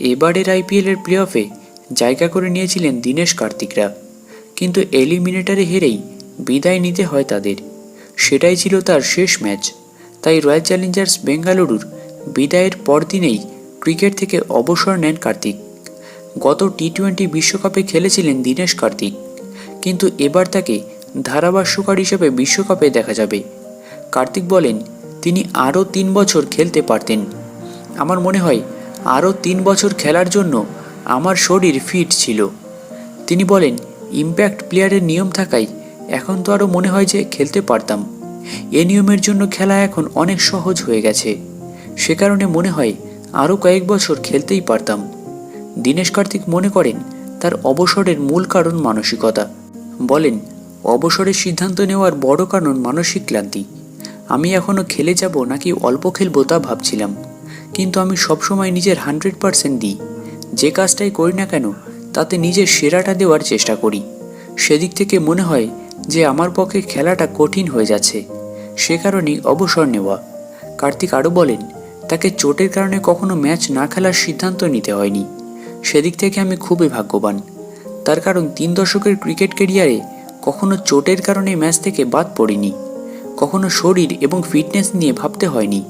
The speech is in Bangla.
এবারের আইপিএলের প্লে অফে জায়গা করে নিয়েছিলেন দীনেশ কার্তিকরা। কিন্তু এলিমিনেটারে হেরেই বিদায় নিতে হয় তাদের। সেটাই ছিল তার শেষ ম্যাচ। তাই রয়্যাল চ্যালেঞ্জার্স বেঙ্গালুরুর বিদায়ের পরদিনেই ক্রিকেট থেকে অবসর নেন কার্তিক। গত টি টোয়েন্টি বিশ্বকাপে খেলেছিলেন দীনেশ কার্তিক। কিন্তু এবার তাকে ধারাভাষ্যকার হিসেবে বিশ্বকাপে দেখা যাবে। কার্তিক বলেন, তিনি আরও তিন বছর খেলতে পারতেন। আমার মনে হয় আরও তিন বছর খেলার জন্য আমার শরীর ফিট ছিল। তিনি বলেন ইম্প্যাক্ট প্লেয়ারের নিয়ম থাকায় এখন তো আরও মনে হয় যে খেলতে পারতাম। এ নিয়মের জন্য খেলা এখন অনেক সহজ হয়ে গেছে। সে কারণে মনে হয় আরও কয়েক বছর খেলতেই পারতাম। দীনেশ কার্তিক মনে করেন, তার অবসরের মূল কারণ মানসিকতা। বলেন, অবসরের সিদ্ধান্ত নেওয়ার বড় কারণ মানসিক ক্লান্তি। আমি এখনও খেলে যাব নাকি অল্প খেলব তা ভাবছিলাম। কিন্তু আমি সবসময় নিজের হান্ড্রেড পারসেন্ট দিই। যে কাজটাই করি না কেন, তাতে নিজের সেরাটা দেওয়ার চেষ্টা করি। সেদিক থেকে মনে হয় যে আমার পক্ষে খেলাটা কঠিন হয়ে যাচ্ছে। সে কারণেই অবসর নেওয়া। কার্তিক আরও বলেন, তাকে চোটের কারণে কখনো ম্যাচ না খেলার সিদ্ধান্ত নিতে হয়নি। সেদিক থেকে আমি খুবই ভাগ্যবান। তার কারণ তিন দশকের ক্রিকেট কেরিয়ারে কখনো চোটের কারণে ম্যাচ থেকে বাদ পড়িনি। কখনো শরীর এবং ফিটনেস নিয়ে ভাবতে হয়নি।